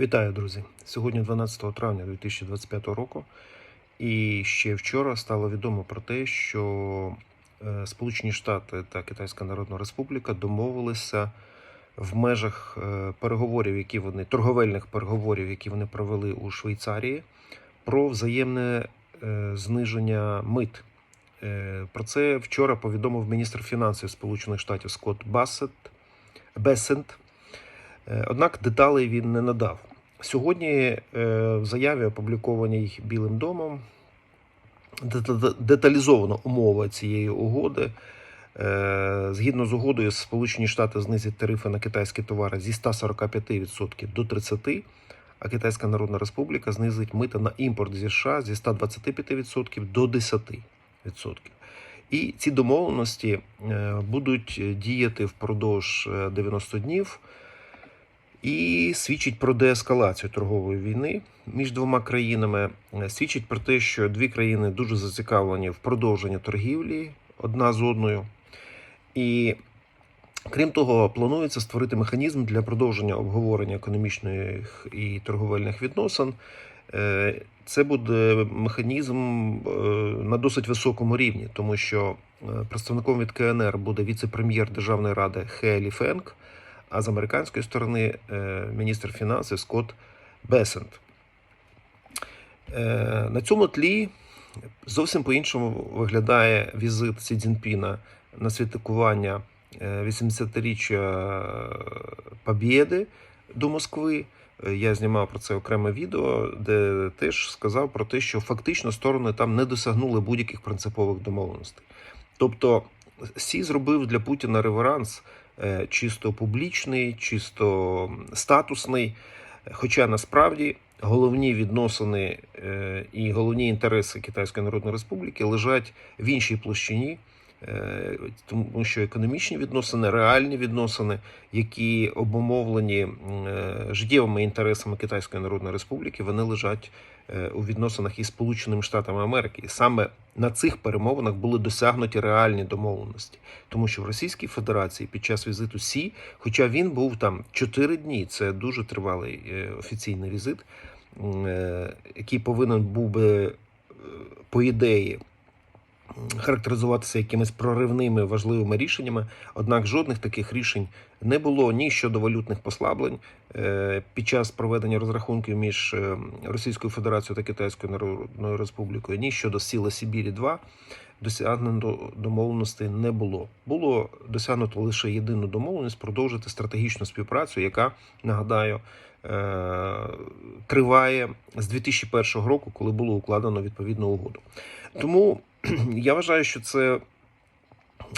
Вітаю, друзі! Сьогодні 12 травня 2025 року, і ще вчора стало відомо про те, що е, Сполучені Штати та Китайська Народна Республіка домовилися в межах е, переговорів, які вони торговельних переговорів, які вони провели у Швейцарії, про взаємне е, зниження мит. Про це вчора повідомив міністр фінансів Сполучених Штатів Скотт Бассет, Бесент. Е, Однак деталей він не надав. Сьогодні е, в заяві, опублікованій Білим домом, дета- деталізовано умови цієї угоди. Е, Згідно з угодою, Сполучені Штати знизять тарифи на китайські товари зі 145% до 30%, а Китайська Народна Республіка знизить мита на імпорт зі США зі 125% до 10%. І ці домовленості будуть діяти впродовж е, 90 днів і свідчить про деескалацію торгової війни між двома країнами. Е, Свідчить про те, що дві країни дуже зацікавлені в продовженні торгівлі одна з одною. І крім того, планується створити механізм для продовження обговорення економічних і торговельних відносин. Е, Це буде механізм е, на досить високому рівні, тому що представником від КНР буде віце-прем'єр Державної ради Хейлі Фенк, а з американської сторони е, міністр фінансів Скотт Бесент. Е, На цьому тлі зовсім по-іншому виглядає візит Сі Цзіньпіна на святкування е, 80-річчя Побєди до Москви. Е, Я знімав про це окреме відео, де теж сказав про те, що фактично сторони там не досягнули будь-яких принципових домовленостей. Тобто Сі зробив для Путіна реверанс е, чисто публічний, чисто статусний. Хоча насправді головні відносини е, і головні інтереси Китайської Народної Республіки лежать в іншій площині, тому що економічні відносини, реальні відносини, які обумовлені е, життєвими інтересами Китайської Народної Республіки, вони лежать е, у відносинах із Сполученими Штатами Америки. І саме на цих перемовинах були досягнуті реальні домовленості, тому що в Російській Федерації під час візиту Сі, хоча він був там 4 дні, це дуже тривалий е, офіційний візит, е, який повинен був би, е, по ідеї, характеризуватися якимись проривними важливими рішеннями. Однак жодних таких рішень не було ні щодо валютних послаблень е, під час проведення розрахунків між е, Російською Федерацією та Китайською Народною Республікою, ні щодо сіла Сибірі 2 досягнено домовленостей не було. Було досягнуто лише єдину домовленість продовжити стратегічну співпрацю, яка нагадаю е, триває з 2001 року, коли було укладено відповідну угоду. Тому я вважаю, що це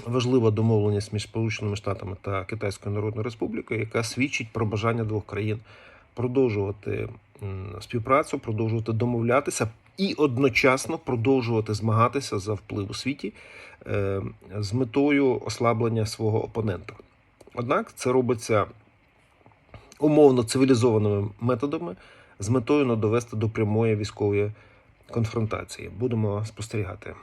важлива домовленість між Сполученими Штатами та Китайською Народною Республікою, яка свідчить про бажання двох країн продовжувати співпрацю, продовжувати домовлятися і одночасно продовжувати змагатися за вплив у світі е, з метою ослаблення свого опонента. Однак це робиться умовно цивілізованими методами з метою не довести до прямої військової конфронтації. Будемо спостерігати.